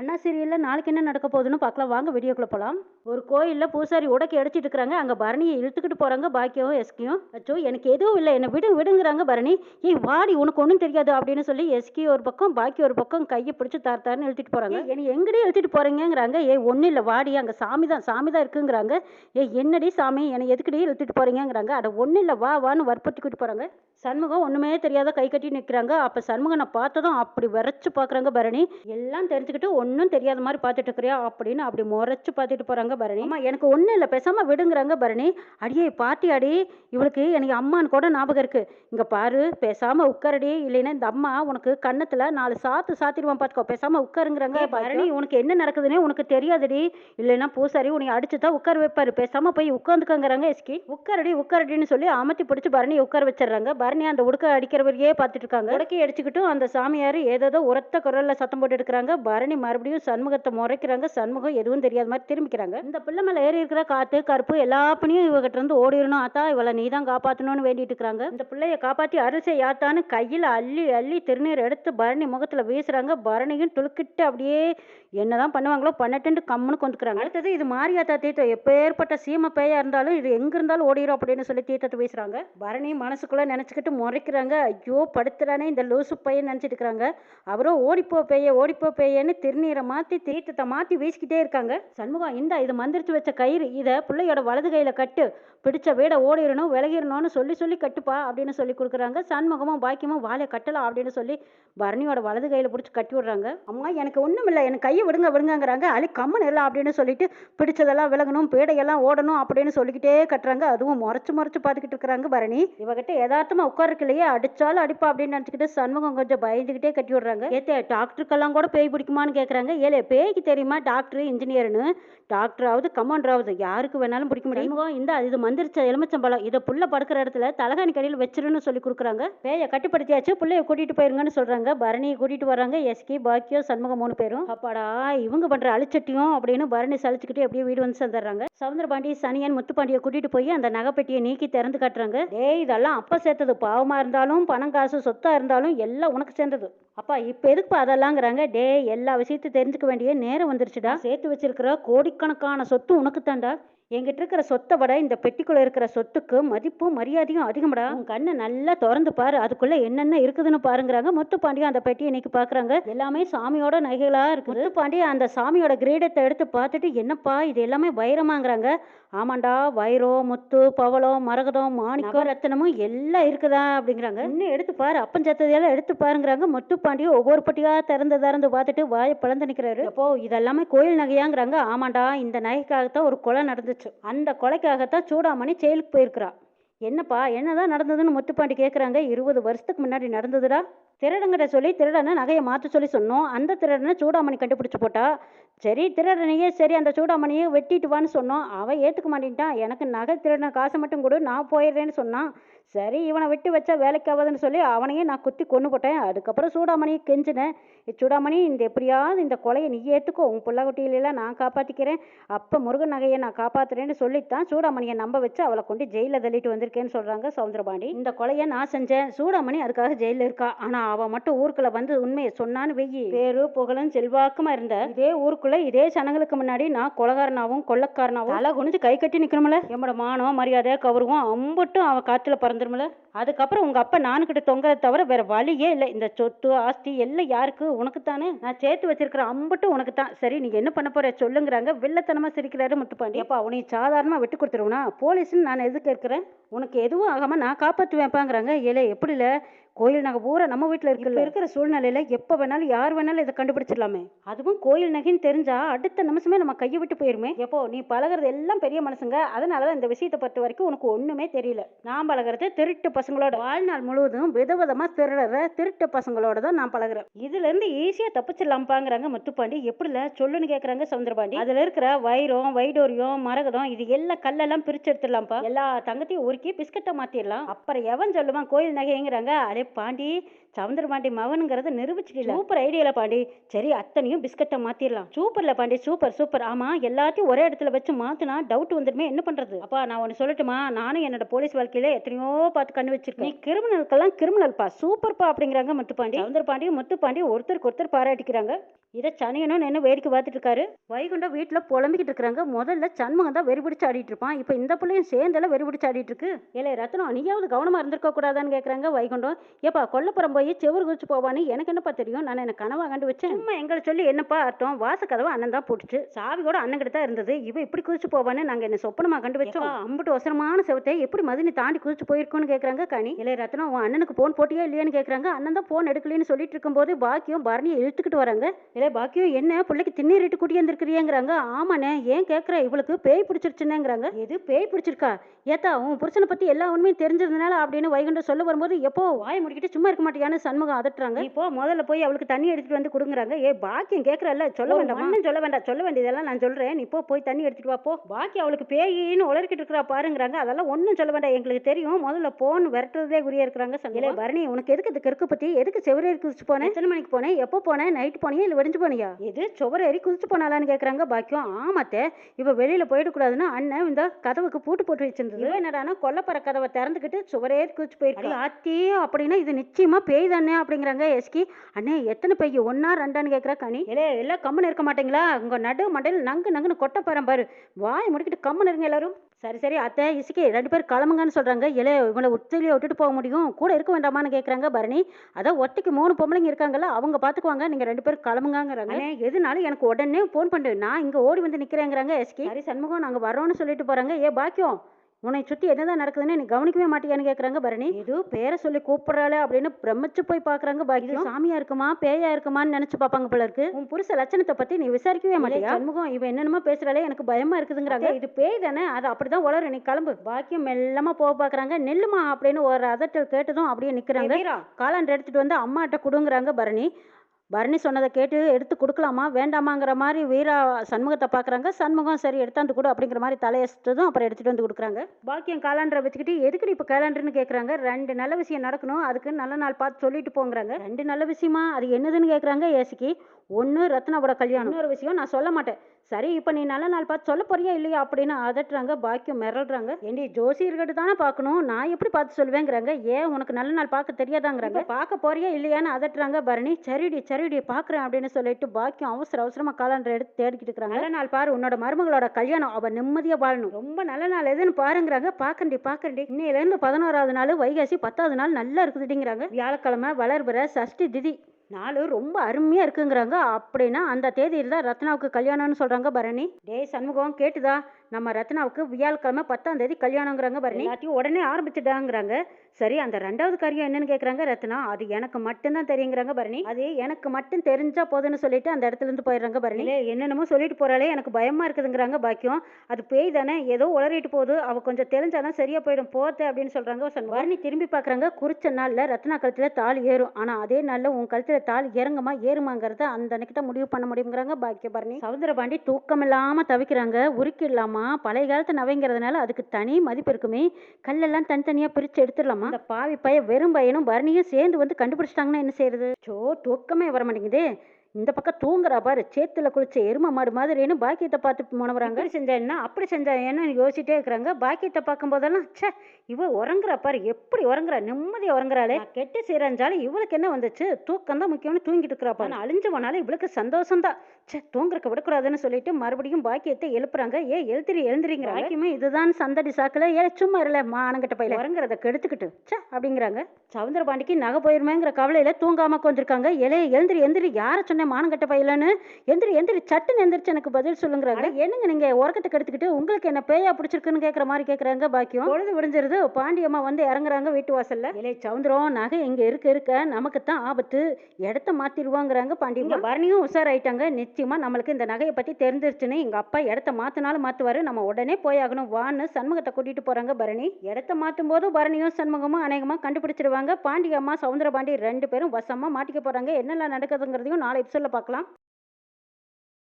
அண்ணா சீரியலில் நாளைக்கு என்ன நடக்க போகுதுன்னு பார்க்கலாம். வாங்க வீடியோக்குள்ளே போகலாம் ஒரு கோயிலில் பூசாரி உடக்கி அடிச்சிட்டு இருக்கிறாங்க. அங்கே பரணியை இழுத்துக்கிட்டு போகிறாங்க பாக்கியவும் எஸ்கியும். அச்சோ எனக்கு எதுவும் இல்லை. என்னை விடு விடுங்கிறாங்க பரணி. ஏய் வாடி உனக்கு ஒன்றும் தெரியாது அப்படின்னு சொல்லி எஸ்கி ஒரு பக்கம் பாக்கி ஒரு பக்கம் கையை பிடிச்சி தார் தார்னு இழுத்துட்டு போகிறாங்க என்னை எங்கடி இழுத்துட்டு போகிறீங்கங்கிறாங்க ஏய் ஒன்றும் இல்லை வாடி அங்கே சாமி தான் சாமி தான் இருக்குங்கிறாங்க. ஏய் என்னடி சாமி? என்னை எதுக்குடி இழுத்துட்டு போகிறீங்கங்கிறாங்க அட ஒன்றும் இல்லை வா வான்னு வற்புறுத்திக்கிட்டு போகிறாங்க சண்முகம் ஒன்றுமே தெரியாத கை கட்டி நிற்கிறாங்க அப்போ சண்முகனை பார்த்ததும் அப்படி விரைச்சு பார்க்குறாங்க பரணி. எல்லாம் தெரிஞ்சுக்கிட்டு ஒன்றும் தெரியாத மாதிரி பார்த்துட்டு இருக்கிறியா அப்படின்னு அப்படி முறைச்சு பார்த்துட்டு போகிறாங்க பரணி. அம்மா எனக்கு ஒன்றும் இல்லை பேசாமல் விடுங்கிறாங்க பரணி. அடியே பாட்டியாடி இவளுக்கு எனக்கு அம்மான்னு கூட ஞாபகம் இருக்குது இங்கே பாரு பேசாமல் உட்காரடி. இல்லைன்னா இந்த அம்மா உனக்கு கன்னத்தில் நாலு சாத்து சாத்திடுவான் பார்த்துக்கோ பேசாமல் உட்காருங்கிறாங்க பரணி உனக்கு என்ன நடக்குதுன்னே உனக்கு தெரியாதுடி. இல்லைன்னா பூசாரி உன்னை அடிச்சு தான் உட்கார வைப்பாரு. பேசாமல் போய் உட்காந்துக்கங்கிறாங்க எஸ்கி. உட்காரடி உட்காரடின்னு சொல்லி அமர்த்தி பிடிச்சி பரணி உட்கார வச்சிடுறாங்க. பரணி அந்த உடுக்க அடிக்கிறவரையே பார்த்துட்டு இருக்காங்க உடக்கி அடிச்சுக்கிட்டும் அந்த சாமியார் ஏதேதோ உரத்த குரல்ல சத்தம் போட்டு எடுக்கிறாங்க பரணி மறுபடியும் சண்முகத்தை முறைக்கிறாங்க. சண்முகம் எதுவும் தெரியாத மாதிரி திரும்பிக்கிறாங்க. இந்த பிள்ளை மேல ஏறி இருக்கிற காத்து கருப்பு எல்லா பணியும் இவகிட்ட இருந்து ஓடிடணும் ஆத்தா இவளை நீ தான் காப்பாற்றணும்னு வேண்டிட்டு இருக்காங்க இந்த பிள்ளைய காப்பாற்றி அரிசை யாத்தான்னு கையில் அள்ளி அள்ளி திருநீர் எடுத்து பரணி முகத்தில் வீசுறாங்க. பரணியும் துளுக்கிட்டு அப்படியே என்னதான் பண்ணுவாங்களோ பண்ணட்டுன்ட்டு கம்முன்னு கொண்டுக்கிறாங்க. அடுத்தது இது மாரியாத்தா தீர்த்தம் எப்பேற்பட்ட சீம பேயா இருந்தாலும் இது எங்க இருந்தாலும் ஓடிடும் அப்படின்னு சொல்லி தீர்த்தத்தை வீசுறாங்க. பரணி மனசுக்குள்ள நினைச்சுக்கிட்டு முறைக்கிறாங்க. ஐயோ படுத்துறானே இந்த லூசு பையன் நினச்சிட்டு இருக்கிறாங்க அவரோ ஓடிப்போ பேய ஓடிப்போ பேயன்னு திருநீரை மாற்றி தீர்த்தத்தை மாற்றி வீசிக்கிட்டே இருக்காங்க. சண்முகம் இந்த இது மந்திரிச்சு வச்ச கயிறு இதை பிள்ளையோட வலது கையில் கட்டு. பிடிச்ச வீட ஓடிடணும் விலகிடணும்னு சொல்லி சொல்லி கட்டுப்பா அப்படின்னு சொல்லி கொடுக்குறாங்க. சண்முகமும் பாக்கியமும் வாழை கட்டலாம் அப்படின்னு சொல்லி பரணியோட வலது கையில் பிடிச்சி கட்டி விடுறாங்க. அம்மா எனக்கு ஒன்றும் இல்லை எனக்கு கையை விடுங்க விடுங்கங்கிறாங்க. அலி கம்மன் இல்லை அப்படின்னு சொல்லிட்டு பிடிச்சதெல்லாம் விலகணும் பேடையெல்லாம் ஓடணும் அப்படின்னு சொல்லிக்கிட்டே கட்டுறாங்க. அதுவும் முறைச்சு முறைச்சு பார்த்துக்கிட்டு இருக்கிறாங்க பரணி. இவகிட்ட எதார்த்தமாக உட்காருக்கு இல்லையே அடிச்சாலும் அடிப்பா அப்படின்னு நினச்சிக்கிட்டு சண்முகம் கொஞ்சம் பயந்துக்கிட்டே கட்டி விடுறாங்க. ஏத்தே டாக்டருக்கெல்லாம் கூட பேய் பிடிக்குமான்னு கேட்குறாங்க ஏலே பேய்க்கு தெரியுமா டாக்டர் இன்ஜினியர்னு டாக்டராவது கமாண்டராவது யாருக்கு வேணாலும் பிடிக்க முடியும். இந்த இது மந்திரிச்ச எலுமிச்சம்பழம். இதை புள்ள படுக்கிற இடத்துல தலகாணி கடையில் வச்சிருன்னு சொல்லி கொடுக்குறாங்க. பேயை கட்டுப்படுத்தியாச்சு பிள்ளைய கூட்டிட்டு போயிருங்கன்னு சொல்றாங்க. பரணியை கூட்டிட்டு வராங்க எஸ்கி பாக்கியோ சண்முகம் மூணு பேரும். அப்பாடா இவங்க பண்ற அழிச்சட்டியும் அப்படின்னு பரணி சலிச்சுக்கிட்டு அப்படியே வீடு வந்து சேர்ந்துடுறாங்க சவுந்தரபாண்டி சனியன் முத்துப்பாண்டியை கூட்டிட்டு போய் அந்த நகைப்பெட்டியை நீக்கி திறந்து காட்டுறாங்க. டேய் இதெல்லாம் அப்ப சேர்த்தது பாவமாக இருந்தாலும் பணம் காசு சொத்தாக இருந்தாலும் எல்லாம் உனக்கு சேர்ந்தது. அப்பா இப்போ எதுக்குப்பா அதெல்லாங்கிறாங்க டே எல்லா விஷயத்தையும் தெரிஞ்சுக்க வேண்டிய நேரம் வந்துருச்சுடா. சேர்த்து வச்சிருக்கிற கோடிக்கணக்கான சொத்து உனக்கு தாண்டா என்கிட்ட இருக்கிற சொத்தை விட இந்த பெட்டிக்குள்ள இருக்கிற சொத்துக்கு மதிப்பும் மரியாதையும் அதிகம்டா. உன் கண்ணை நல்லா திறந்து பாரு. அதுக்குள்ள என்னென்ன இருக்குதுன்னு பாருங்கிறாங்க. முத்துப்பாண்டியும் அந்த பெட்டியை இன்னைக்கு பாக்குறாங்க. எல்லாமே சாமியோட நகைகளா இருக்குது. முத்துப்பாண்டியும் அந்த சாமியோட கிரீடத்தை எடுத்து பார்த்துட்டு என்னப்பா இது எல்லாமே வைரமாங்கிறாங்க? ஆமாண்டா வைரம் முத்து பவளம் மரகதம் மாணிக்கம் ரத்தனமும் எல்லாம் இருக்குதா? அப்படிங்கிறாங்க. இன்னும் எடுத்து பாரு. அப்பன் சத்ததையெல்லாம் எடுத்து பாருங்கிறாங்க. முத்துப்பாண்டியும் ஒவ்வொரு பட்டியா திறந்து திறந்து பார்த்துட்டு வாயை பிளந்து நிற்கிறாரு அப்போ இதெல்லாமே கோயில் நகையாங்கிறாங்க. ஆமாண்டா இந்த நகைக்காகத்தான் ஒரு கொலை நடந்துச்சு. அந்த கொலைக்காகத்தான் சூடாமணி செயலுக்கு போயிருக்கிறா. என்னப்பா என்னதான் நடந்ததுன்னு முத்துப்பாண்டி கேட்குறாங்க இருபது வருஷத்துக்கு முன்னாடி நடந்ததுடா. திருடங்கிட்ட சொல்லி திருடனை நகையை மாற்ற சொல்லி சொன்னோம். அந்த திருடனை சூடாமணி கண்டுபிடிச்சி போட்டா. சரி திருடனையே சரி அந்த சூடாமணியை வெட்டிட்டு வான்னு சொன்னோம். அவன் ஏற்றுக்க மாட்டேன்ட்டான். எனக்கு நகை திருடனை காசை மட்டும் கொடு நான் போயிடுறேன்னு சொன்னான். சரி இவனை விட்டு வச்சா வேலைக்கு ஆகாதுன்னு சொல்லி அவனையே நான் குத்தி கொண்டு போட்டேன். அதுக்கப்புறம் சூடாமணியை கெஞ்சினேன். சூடாமணி இந்த எப்படியாவது இந்த கொலையை நீ ஏற்றுக்கோ உன் புள்ளக்குட்டியிலெல்லாம் நான் காப்பாற்றிக்கிறேன் அப்போ முருகன் நகையை நான் காப்பாற்றுறேன்னு சொல்லித்தான் சூடாமணியை நம்ப வச்சு அவளை கொண்டு ஜெயிலில் தள்ளிட்டு வந்திருக்கேன்னு சொல்கிறாங்க சவுந்தரபாண்டி. இந்த கொலையை நான் செஞ்சேன். சூடாமணி அதுக்காக ஜெயிலில் இருக்கா? ஆனால் அவள் மட்டும் ஊருக்குள்ள வந்து உண்மையை சொன்னான்னு வெயி. பேரு புகழும் செல்வாக்குமா இருந்த. இதே ஊருக்குள்ள இதே சனங்களுக்கு முன்னாடி நான் கொலகாரனாகவும் கொள்ளக்காரனாகவும் தலை குனிஞ்சு கை கட்டி நிற்கணும்ல என்னோட மானம் மரியாதை கௌரவம் அம்பட்டும் அவன் காற்றுல பிறந்துருமில்ல அதுக்கப்புறம் உங்கள் அப்பா நானுக்கிட்ட தொங்குறத தவிர வேற வழியே இல்லை. இந்த சொத்து ஆஸ்தி எல்லாம் யாருக்கு? உனக்கு தானே நான் சேர்த்து வச்சிருக்கிற அம்பட்டும் உனக்கு தான் சரி நீ என்ன பண்ண போற? சொல்லுங்கிறாங்க. வெள்ளத்தனமாக சிரிக்கிறாரு முத்துப்பாண்டி. அப்பா அவனையும் சாதாரணமாக விட்டு கொடுத்துருவனா? போலீஸ்னு நான் எதுக்கு இருக்கிறேன் உனக்கு எதுவும் ஆகாமல் நான் காப்பாற்றுவேன்ப்பாங்கிறாங்க ஏலே எப்படி இல்லை கோயில் நகை பூரா நம்ம வீட்டில் இருக்குல்ல. இருக்கிற சூழ்நிலையில எப்போ வேணாலும் யார் வேணாலும் இதை கண்டுபிடிச்சிடலாமே. அதுவும் கோயில் நகைன்னு தெரிஞ்சா அடுத்த நிமிஷமே நம்ம கையை விட்டு போயிருமே. எப்போ நீ பழகுறது எல்லாம் பெரிய மனுஷங்க. அதனால தான் இந்த விஷயத்தை பொறுத்த வரைக்கும் உனக்கு ஒண்ணுமே தெரியல. நான் பழகுறது திருட்டு பசங்களோட. வாழ்நாள் முழுவதும் விதவிதமா திருடுற திருட்டு பசங்களோட தான் நான் பழகுறேன். இதுல இருந்து ஈஸியா தப்பிச்சிடலாம்ப்பாங்கிறாங்க முத்துப்பாண்டி. எப்படில? சொல்லுன்னு கேக்குறாங்க சவுந்தரபாண்டி. அதுல இருக்கிற வைரம் வைடோரியம் மரகதம் இது எல்லாம் கல்லெல்லாம் பிரிச்சு எடுத்துடலாம்ப்பா. எல்லா தங்கத்தையும் உருக்கி பிஸ்கட்டை மாத்திடலாம். அப்புறம் எவன் சொல்லுவான் கோயில் நகைங்கிறாங்க? அடே பாண்டி சவுந்தர பாண்டி மவனுங்கிறத நிரூபிச்சிடல சூப்பர் ஐடியால பாண்டி. சரி அத்தனையும் பிஸ்கட்டை மாத்திரலாம். சூப்பர்ல பாண்டி சூப்பர் சூப்பர். ஆமா எல்லாத்தையும் ஒரே இடத்துல வச்சு மாத்தினா டவுட் வந்துடுமே என்ன பண்றது? அப்பா நான் ஒன்னு சொல்லட்டுமா? நானும் என்னோட போலீஸ் வாழ்க்கையில எத்தனையோ பார்த்து கண்ணு வச்சிருக்கேன். நீ கிரிமினலுக்கெல்லாம் கிரிமினல்ப்பா சூப்பர்ப்பா அப்படிங்கிறாங்க முத்துப்பாண்டி சவுந்தர பாண்டியும் முத்துப்பாண்டி ஒருத்தருக்கு ஒருத்தர் பாராட்டிக்கிறாங்க. இதை சனியனும் என்ன வேடிக்கை பார்த்துட்டு இருக்காரு? வைகுண்டம் வீட்டுல புலம்பிக்கிட்டு இருக்காங்க முதல்ல சண்முகம் தான் வெறி பிடிச்சு ஆடிட்டு இருப்பான். இப்போ இந்த பிள்ளையும் சேர்ந்தெல்லாம் வெறி பிடிச்சு ஆடிட்டு இருக்கு. ஏலே ரத்னம் நீயாவது கவனமா இருந்திருக்க கூடாதான்னு கேக்குறாங்க வைகுண்டம். ஏப்பா கொல்லப்புறம் போய் செவுரு குதிச்சு போவான்னு எனக்கு என்னப்பா தெரியும்? நான் என்ன கனவா கண்டு வச்சேன் சும்மா எங்களை சொல்லி என்னப்பா அர்த்தம்? வாச கதவை அண்ணன் தான் போட்டுச்சு சாவி கூட அண்ணன் கிட்ட தான் இருந்தது. இவ இப்படி குதிச்சு போவான்னு நாங்க என்ன சொப்பனமா கண்டு வச்சோம் அம்புட்டு அவசரமான செவத்தை எப்படி மதினி தாண்டி குதிச்சு போயிருக்கோன்னு கேக்குறாங்க கனி. இளைய ரத்னம் உன் அண்ணனுக்கு போன் போட்டியா இல்லையான்னு கேக்குறாங்க. அண்ணன் தான் போன் எடுக்கலன்னு சொல்லிட்டு இருக்கும்போது பாக்கியம் பரணியை இழுத்துக்கிட்டு வராங்க. இல்லை பாக்கியம் என்ன? பிள்ளைக்கு திண்ணீரிட்டு கூட்டி வந்திருக்கிறியங்கிறாங்க. ஆமாண்ணே. ஏன் கேட்குற இவளுக்கு பேய் பிடிச்சிருச்சுன்னேங்கிறாங்க எது? பேய் பிடிச்சிருக்கா? ஏத்தா உன் புருஷனை பத்தி எல்லா உண்மையும் தெரிஞ்சதுனால அப்படின்னு வைகுண்டம் சொல்ல வரும்போது எப்போ வாய முடிக்கிட்டு சும்மா இருக்க மாட்டியான்னு சண்முகம் அதட்டுறாங்க. இப்போ முதல்ல போய் அவளுக்கு தண்ணி எடுத்துட்டு வந்து கொடுங்குறாங்க. ஏ பாக்கியம் கேட்கறல்ல சொல்ல வேண்டாம் ஒன்றும் சொல்ல வேண்டாம் சொல்ல வேண்டியதெல்லாம் நான் சொல்றேன். நீ போ போய் தண்ணி எடுத்துட்டு வா போ. பாக்கி அவளுக்கு பேயின்னு உளறிக்கிட்டு இருக்கிறா பாருங்கிறாங்க. அதெல்லாம் ஒன்றும் சொல்ல வேண்டாம் எங்களுக்கு தெரியும். முதல்ல போன் விரட்டுறதே குறியா இருக்கிறாங்க சமையல பரணி உனக்கு எதுக்கு இந்த கருக்கு பத்தி? எதுக்கு செவரேறி குதிச்சு போனேன் எத்தனை மணிக்கு போனேன் எப்போ போனேன் நைட் போனியா இல்லை வெடிஞ்சு போனியா? எது? சுவரேறி குதிச்சு போனாலான்னு கேட்குறாங்க பாக்கியம். ஆமாத்தே இவ வெளியில போயிடக்கூடாதுன்னு அண்ணன் இந்த கதவுக்கு பூட்டு போட்டு வச்சிருந்தது. என்னடானா கொல்லப்பற கதவை திறந்துக்கிட்டு சுவரேறி குதிச்சு போயிருக்கு. ஆத்தி அப்படின்னா இது நிச்சயமா பேய் தானே அப்படிங்கிறாங்க எஸ்கி. அண்ணே எத்தனை பேய்? ஒன்னா ரெண்டான்னு கேட்குறா கனி. இல்ல எல்லாம் கம்முன்னு இருக்க மாட்டீங்களா? உங்க நடு மண்டையில் நங்கு நங்குன்னு கொட்ட போறேன் பாரு. வாய் முடிக்கிட்டு கம்முன்னு இருங்க எல்லாரும். சரி சரி அத்தை இசுக்கி ரெண்டு பேர் கிளம்புங்கன்னு சொல்றாங்க. இலே இவனை ஒத்திலேயே விட்டுட்டு போக முடியும். கூட இருக்க வேண்டாமான்னு கேட்குறாங்க பரணி. அதான் ஒத்தைக்கு மூணு பொம்பளைங்க இருக்காங்கல்ல அவங்க பார்த்துக்குவாங்க நீங்க ரெண்டு பேரும் கிளம்புங்கங்கிறாங்க. அண்ணே, எதுனாலும் எனக்கு உடனே ஃபோன் பண்ணு. நான் இங்க ஓடி வந்து நிக்கிறேங்கிறாங்க எஸ்கி. சரி சண்முகம் நாங்க வரோம்னு சொல்லிட்டு போறாங்க. ஏ பாக்கியம். உன்னை சுத்தி என்னதான் நடக்குதுன்னு நீ கவனிக்கவே மாட்டியான்னு கேக்குறாங்க பரணி. ஏதோ பேரை சொல்லி கூப்பிடுறாளே அப்படின்னு பிரமிச்சு போய் பாக்குறாங்க பாக்கியம் சாமியா இருக்குமா பேயா இருக்குமான்னு நினைச்சு பாப்பாங்க போல இருக்கு. உன் புருஷ லட்சணத்தை பத்தி நீ விசாரிக்கவே மாட்டியா? சண்முகம் இவன் என்னென்னமோ பேசுறாளே எனக்கு பயமா இருக்குதுங்கிறாங்க. இது பேய் தானே? அது அப்படிதான் உளறு நீ கிளம்பு. பாக்கியம் மெல்லமா போக பாக்குறாங்க. நெல்லுமா அப்படின்னு ஒரு அதட்டல் கேட்டதும் அப்படியே நிக்கிறாங்க. காலாண்டு எடுத்துட்டு வந்து அம்மாட்ட கொடுங்குறாங்க பரணி. பரணி சொன்னதை கேட்டு எடுத்து கொடுக்கலாமா? வேண்டாமாங்கிற மாதிரி வீரா சண்முகத்தை பார்க்குறாங்க. சண்முகம் சரி எடுத்தாந்து கொடு அப்படிங்கிற மாதிரி தலையசிட்டதும் அப்புறம் எடுத்துகிட்டு வந்து கொடுக்குறாங்க. பாக்கியம் காலாண்டரை வச்சுக்கிட்டு எதுக்குடி இப்போ கேலண்டர்னு கேட்குறாங்க ரெண்டு நல்ல விஷயம் நடக்கணும். அதுக்கு நல்ல நாள் பார்த்து சொல்லிட்டு போங்கிறாங்க. ரெண்டு நல்ல விஷயமா? அது என்னதுன்னு கேட்குறாங்க ஏசிக்கு. ஒன்று ரத்னாவோட கல்யாணம். இன்னொரு விஷயம் நான் சொல்ல மாட்டேன். சரி இப்போ நீ நல்ல நாள் பார்த்து சொல்ல போறியா இல்லையா அப்படின்னு அதட்டுறாங்க பாக்கியம் மிரள்றாங்க. ஏண்டி ஜோசியர்கிட்ட தானே பார்க்கணும்? நான் எப்படி பார்த்து சொல்லுவேங்கிறாங்க ஏன் உனக்கு நல்ல நாள் பார்க்க தெரியாதாங்கிறாங்க. பார்க்க போறியா இல்லையான்னு அதட்டுறாங்க பரணி. சரிடி சரிடி பார்க்குறேன் அப்படின்னு சொல்லிட்டு பாக்கியம் அவசர அவசரமா காலாண்டர் எடுத்து தேடிக்கிட்டு இருக்கிறாங்க. நல்ல நாள் பாரு உன்னோட மருமகளோட கல்யாணம் அவ நிம்மதியா வாழணும். ரொம்ப நல்ல நாள் எதுன்னு பாருங்கிறாங்க. பார்க்கண்டி பார்க்கண்டி. இன்னையிலேருந்து பதினோராவது நாள் வைகாசி பத்தாவது நாள் நல்லா இருக்குதுடிங்கிறாங்க. வியாழக்கிழமை வளர்பிற சஷ்டி திதி. நாலு ரொம்ப அருமையா இருக்குங்கிறாங்க. அப்படின்னா அந்த தேதியில் தான் ரத்னாவுக்கு கல்யாணம்னு சொல்றாங்க பரணி. டேய் சண்முகம் கேட்டுதா? நம்ம ரத்னாவுக்கு வியாழக்கிழமை பத்தாம் தேதி கல்யாணங்கிறாங்க பரணி எல்லாத்தையும் உடனே ஆரம்பிச்சுட்டாங்கிறாங்க. சரி அந்த ரெண்டாவது காரியம் என்னன்னு கேக்குறாங்க ரத்னா. அது எனக்கு மட்டும்தான் தெரியுங்கிறாங்க பரணி அது எனக்கு மட்டும் தெரிஞ்சா போதும்னு சொல்லிட்டு அந்த இடத்துல இருந்து போயிடுறாங்க பரணி என்னென்னமோ சொல்லிட்டு போறாளே எனக்கு பயமா இருக்குதுங்கிறாங்க பாக்கியம். அது பேய் தானே ஏதோ உளறிட்டு போகுது. அவ கொஞ்சம் தெரிஞ்சாதான் சரியா போயிடும். போத்தே அப்படின்னு சொல்றாங்க. பரணி திரும்பி பாக்குறாங்க குறிச்ச நாள்ல ரத்னா கழுத்துல தாலி ஏறும். ஆனா அதே நாள்ல உன் கழுத்துல தாலி இறங்குமா ஏறுமாங்கிறத அந்த அன்னைக்கு தான் முடிவு பண்ண முடியுங்கிறாங்க பாக்கிய பரணி சவுந்தர பாண்டி தூக்கம் இல்லாம தவிக்கிறாங்க உருக்கிடலாமா பழைய காலத்து நவைங்கிறதுனால அதுக்கு தனி மதிப்பு இருக்குமே. கல்லெல்லாம் தனித்தனியா பிரிச்சு எடுத்துடலாமா? அந்த பாவி பைய வெறும் பையனும் பரணியும் சேர்ந்து வந்து கண்டுபிடிச்சிட்டாங்கன்னா என்ன செய்யறது? சோ தூக்கமே வர மாட்டேங்குதே. இந்த பக்கம் தூங்குறா பாரு சேத்துல குளிச்ச எரும மாடு மாதிரின்னு பாக்கியத்தை பார்த்து முனவுறாங்க. இப்படி செஞ்சா என்ன? அப்படி செஞ்சா என்னன்னு யோசிச்சிட்டே இருக்கிறாங்க. பாக்கியத்தை பார்க்கும் போதெல்லாம் ச்சே இவ உறங்குறா பாரு. எப்படி உறங்குறா? நிம்மதியா உறங்குறாளே. கெட்டு செய்யறாஞ்சாலும் இவளுக்கு என்ன வந்துச்சு? தூக்கம் தான் முக்கியம்னு தூங்கிட்டு இருக்கிறா பாரு. அழிஞ்சு போனாலும் இவளுக்கு சந்தோஷம் தான். ச்சே தூங்குறக்க விடக்கூடாதுன்னு சொல்லிட்டு மறுபடியும் பாக்கியத்தை எழுப்புறாங்க. ஏ எழுந்திரி எழுந்திரிங்கிற பாக்கியமே இதுதான் சந்தடி சாக்குல. ஏ சும்மா இருல மானங்கிட்ட பையில. உறங்குறத கெடுத்துக்கிட்டு. ச்சே அப்படிங்கிறாங்க. சவுந்தர பாண்டிக்கு நகை போயிருமேங்கிற கவலையில தூங்காம கொஞ்சிருக்காங்க இலே எழுந்திரி எந்திரி யார சொன்ன மானங்கட்ட பையலன்னு? எந்திரி எந்திரி சட்டுன்னு எந்திரிச்சு எனக்கு பதில் சொல்லுங்கிறாங்க. என்னங்க நீங்க உறக்கத்தை கெடுத்துக்கிட்டு உங்களுக்கு என்ன பேயா பிடிச்சிருக்குன்னு கேக்குற மாதிரி கேக்குறாங்க பாக்கியம். பொழுது விடிஞ்சிருது. பாண்டியம்மா வந்து இறங்குறாங்க வீட்டு வாசல்ல. இலே சவுந்தரம் நகை இங்க இருக்க இருக்க நமக்கு தான் ஆபத்து. இடத்த மாத்திடுவாங்கிறாங்க பாண்டியம்மா பரணியும் உஷாராயிட்டாங்க. நிச்சயமா நம்மளுக்கு இந்த நகையை பத்தி தெரிஞ்சிருச்சுன்னு எங்க அப்பா இடத்த மாத்தினாலும் மாத்துவாரு. நம்ம உடனே போயாகணும் வான்னு சண்முகத்தை கூட்டிட்டு போறாங்க பரணி. இடத்த மாத்தும் போது பரணியும் சண்முகமும் அநேகமா கண்டுபிடிச்சிருவாங்க. பாண்டியம்மா சவுந்தர பாண்டி ரெண்டு பேரும் வசமா மாட்டிக்க போறாங்க. என்னெல்லாம் நடக்குதுங்கிறதையும் நாளை எபிசோட்ல பார்க்கலாம்